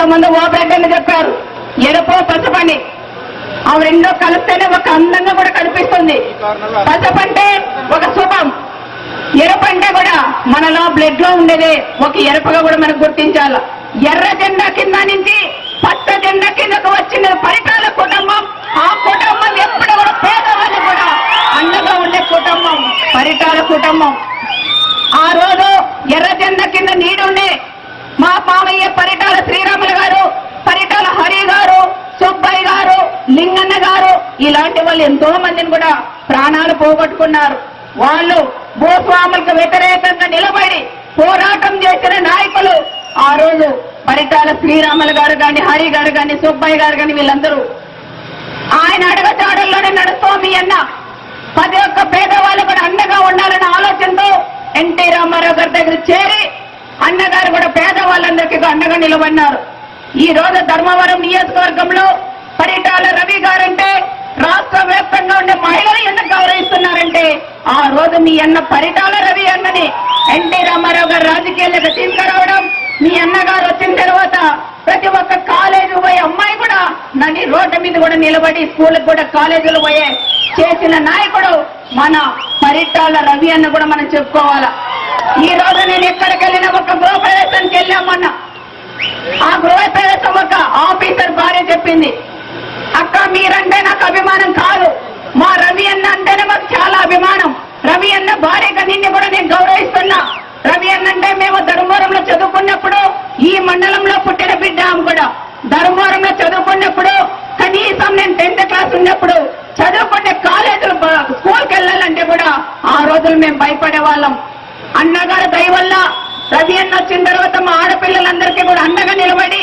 ఇంతకుముందు బ్రెడ్ అని చెప్పారు. ఎరుపు పసుపని అవి రెండో కలిస్తేనే ఒక అందంగా కూడా కనిపిస్తుంది. పసుపంటే ఒక శుభం. ఎరుపు అంటే కూడా మనలో బ్లడ్లో ఉండేదే. ఒక ఎరుపుగా కూడా మనం గుర్తించాల. ఎర్ర జెండా కింద నుంచి పచ్చ జెండా కిందకు వచ్చిన పరిటాల కుటుంబం ఆ కుటుంబం ఎప్పుడు కూడా పేదవాళ్ళు కూడా అండగా ఉండే కుటుంబం పరిటాల కుటుంబం. ఆ రోజు ఎర్ర జెండా కింద నీడుండే మా మామయ్య పరిటాల శ్రీరాములు గారు పరిటాల హరి గారు సుబ్బయ్య గారు లింగన్న గారు ఇలాంటి వాళ్ళు ఎంతో మందిని కూడా ప్రాణాలు పోగొట్టుకున్నారు. వాళ్ళు భూస్వాములకు వ్యతిరేకంగా నిలబడి పోరాటం చేసిన నాయకులు ఆ రోజు పరిటాల శ్రీరాములు గారు కానీ హరి గారు కానీ సుబ్బయ్య గారు కానీ వీళ్ళందరూ. ఆయన అడగచాడల్లోనే నడుస్తూ మీ అన్న. ప్రతి ఒక్క పేదవాళ్ళు కూడా అండగా ఉండాలన్న ఆలోచనతో ఎన్టీ రామారావు గారి దగ్గర చేరి పేదవాళ్ళందరికీ అండగా నిలబడినారు. ఈ రోజు ధర్మవరం నియోజకవర్గంలో పరిటాల రవి గారంటే రాష్ట్ర వ్యాప్తంగా ఉండే మహిళలు ఎందుకు గౌరవిస్తున్నారంటే ఆ రోజు మీ అన్న పరిటాల రవి అన్నని ఎన్టీ రామారావు గారు రాజకీయాలకు తీసుకురావడం మీ అన్నగారు వచ్చిన తర్వాత ప్రతి ఒక్క కాలేజీ పోయే అమ్మాయి కూడా నన్ను రోడ్డు మీద కూడా నిలబడి స్కూల్కి కూడా కాలేజీలు పోయే చేసిన నాయకుడు మన పరిటాల రవి అన్న కూడా మనం చెప్పుకోవాలా. ఈ రోజు నేను ఎక్కడికి వెళ్ళినా ఒక గృహప్రవేశానికి వెళ్ళామన్నా ఆ గృహప్రవేశం ఒక ఆఫీసర్ భార్య చెప్పింది. అక్క మీరంటే నాకు అభిమానం కాదు. మా రవి అన్న అంటేనే మాకు చాలా అభిమానం. రవి అన్న భార్యగా నిన్ను కూడా నేను గౌరవిస్తున్నా. రవి అన్న అంటే మేము ధర్మవరంలో చదువుకున్నప్పుడు ఈ మండలంలో పుట్టిన బిడ్డ కూడా. ధర్మవరంలో చదువుకున్న కనీసం నేను టెన్త్ క్లాస్ ఉన్నప్పుడు చదువుకునే కాలేజీలు స్కూల్కి వెళ్ళాలంటే కూడా ఆ రోజులు మేము భయపడే వాళ్ళం అన్నగారు దయ వల్ల రవి అన్న వచ్చిన తర్వాత మా ఆడపిల్లలందరికీ కూడా అండగా నిలబడి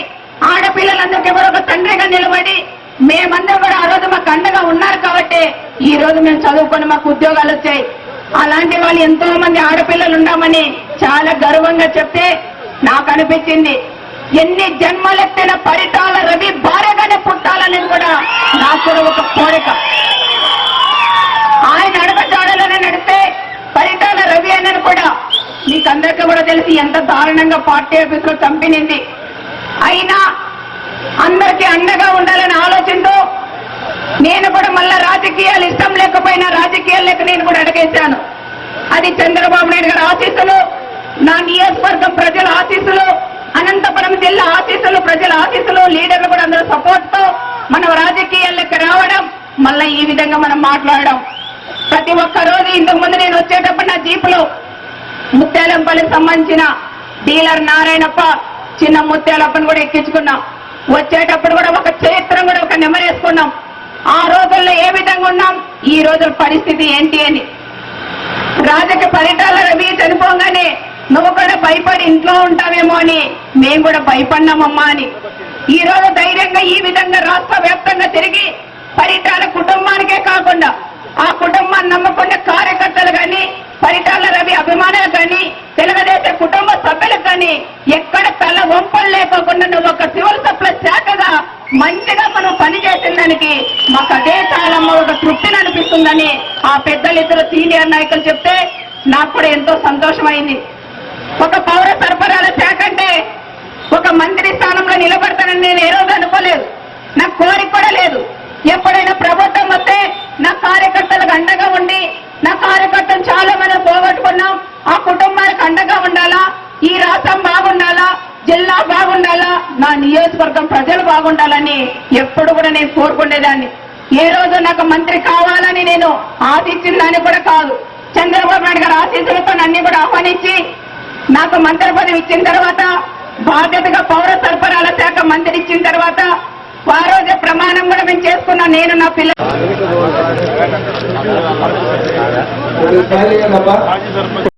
ఆడపిల్లలందరికీ కూడా ఒక తండ్రిగా నిలబడి మేమందరం కూడా ఆ రోజు మాకు అండగా ఉన్నారు కాబట్టి ఈ రోజు మేము చదువుకొని మాకు ఉద్యోగాలు వచ్చాయి. అలాంటి వాళ్ళు ఎంతో మంది ఆడపిల్లలు ఉన్నామని చాలా గర్వంగా చెప్తే నాకు అనిపించింది. ఎన్ని జన్మలెత్తిన పరిటాల రవి భార్యగానే పుట్టాలని కూడా నాకు కూడా ఒక కోరిక. మీకందరికీ కూడా తెలిసి ఎంత దారుణంగా పార్టీ ఆఫీసులో చంపినింది. అయినా అందరికీ అండగా ఉండాలని ఆలోచనతో నేను కూడా మళ్ళా రాజకీయాలు ఇష్టం లేకపోయినా రాజకీయాలు లేక నేను కూడా అడిగేశాను. అది చంద్రబాబు నాయుడు గారి ఆశీస్సులు నా నియోజకవర్గం ప్రజల ఆశీస్సులు అనంతపురం జిల్లా ఆశీస్సులు ప్రజల ఆశీస్సులు లీడర్లు కూడా అందరూ సపోర్ట్తో మనం రాజకీయాల్లోకి రావడం మళ్ళీ ఈ విధంగా మనం మాట్లాడడం. ప్రతి ఒక్క రోజు ఇంతకు ముందు నేను వచ్చేటప్పుడు ముత్యాలంపల్లికి సంబంధించిన డీలర్ నారాయణప్ప చిన్న ముత్యాలప్పని కూడా ఎక్కించుకున్నాం. వచ్చేటప్పుడు కూడా ఒక చరిత్ర కూడా ఒక నెమరేసుకున్నాం ఆ రోజుల్లో ఏ విధంగా ఉన్నాం? ఈ రోజుల పరిస్థితి ఏంటి అని. రాజకీయ పరిటాల రవి చనిపోగానే నువ్వు కూడా భయపడి ఇంట్లో ఉంటావేమో అని మేము కూడా భయపడినామమ్మా అని. ఈ రోజు ధైర్యంగా ఈ విధంగా రాష్ట్ర వ్యాప్తంగా తిరిగి పరిటాల కుటుంబానికే కాకుండా ఆ కుటుంబాన్ని నమ్మకుండా కార్యకర్తలు కానీ పరిటాల రవి అభిమానులు కానీ తెలుగుదేశం కుటుంబ సభ్యులకు కానీ ఎక్కడ తల వంపలు లేకోకుండా నువ్వు ఒక సివిల్ సప్లై శాఖగా మంచిగా మనం పనిచేసిన దానికి మాకు అదే కాలంలో ఒక తృప్తిని అనిపిస్తుందని ఆ పెద్దలిద్దరు సీనియర్ నాయకులు చెప్తే నాకు కూడా ఎంతో సంతోషమైంది. ఒక పౌర సరఫరాల శాఖ అంటే ఒక మంత్రి స్థానంలో నిలబడతానని నేను ఏ రోజు అనుకోలేదు. నాకు కోరిక కూడా లేదు. ఎప్పుడైనా ప్రభుత్వం వస్తే నా కార్యకర్తలకు అండగా ఉండి నా కార్యకర్త చాలా మంది పోగొట్టుకున్నాం ఆ కుటుంబానికి అండగా ఉండాలా ఈ రాష్ట్రం బాగుండాలా జిల్లా బాగుండాలా నా నియోజకవర్గం ప్రజలు బాగుండాలని ఎప్పుడు కూడా నేను కోరుకునేదాన్ని. ఏ రోజు నాకు మంత్రి కావాలని నేను ఆశించిన కూడా కాదు. చంద్రబాబు నాయుడు గారు ఆశీస్సులతో నన్ను కూడా ఆహ్వానించి నాకు మంత్రి పదవి ఇచ్చిన తర్వాత బాధ్యతగా పౌర సరఫరాల శాఖ మంత్రి ఇచ్చిన తర్వాత ఆ ప్రమాణం కూడా మేము చేసుకున్నా నేను నా పిల్లలు